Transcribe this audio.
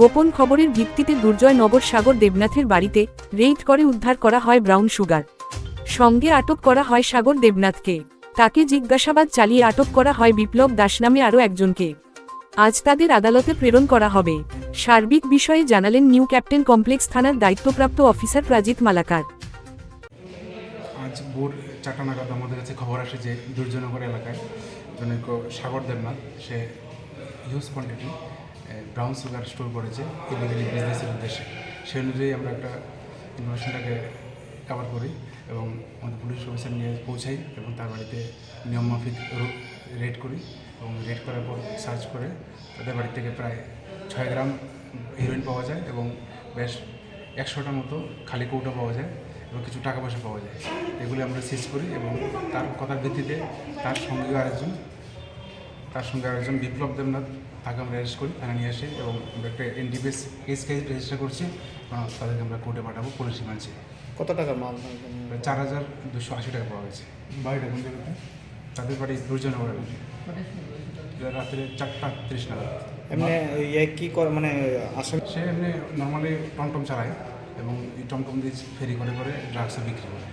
গোপন খবরের ভিত্তিতে দুর্জয় নগর সাগর দেবনাথের বাড়িতে রেইড করে উদ্ধার করা হয় ব্রাউন সুগার। সঙ্গে আটক করা হয় সাগর দেবনাথকে। তাকে জিজ্ঞাসাবাদ চালিয়ে আটক করা হয় বিপ্লব দাস নামে আরও একজনকে। আজ তাদের আদালতে প্রেরণ করা হবে। সার্বিক বিষয়ে জানালেন নিউ ক্যাপ্টেন কমপ্লেক্স থানার দায়িত্বপ্রাপ্ত অফিসার প্রাজিত মালাকার। আজ ভোর চারটা নাগাদ আমাদের কাছে খবর আসে যে দুর্জনগর এলাকায় জনৈক সাগর দেবনাথ, সে huge quantity brown sugar store করেছে ইলিগালি বিজনেসের উদ্দেশ্যে। সেই অনুযায়ী আমরা একটা ইনফরমেশনটাকে কভার করি এবং আমাদের পুলিশ অফিসার নিয়ে পৌঁছাই এবং তার বাড়িতে নিয়ম মাফিক রেড করি এবং রেড করার পর সার্চ করে তাদের বাড়ি থেকে প্রায় ছয় গ্রাম হিরোইন পাওয়া যায় এবং বেশ একশোটার মতো খালি কৌটো পাওয়া যায় এবং কিছু টাকা পয়সা পাওয়া যায়। এগুলি আমরা সিজ করি এবং তার কথার ভিত্তিতে তার সঙ্গে আরেকজন তার সঙ্গে আরেকজন বিপ্লব দেবনাথ তাকে আমরা অ্যারেস্ট করি থানা নিয়ে আসি এবং আমরা একটা এনডিপিএস কেস কেস রেজিস্টার করছি তাদেরকে আমরা কোর্টে পাঠাবো পুলিশ রিমান্ডে কত টাকা মাল চার হাজার দুশো আশি টাকা পাওয়া গেছে। বাড়িটা কোন জায়গাতে? তাদের বাড়ি দুর্জনগর রাত্রে চারটা তিরিশ নাগাদ। এমনি ইয়ে কি করে মানে আসলে? সে এমনি নর্মালি টমটম চালায় এবং এই টমটম দিয়ে ফেরি করে করে ড্রাগসও বিক্রি করে।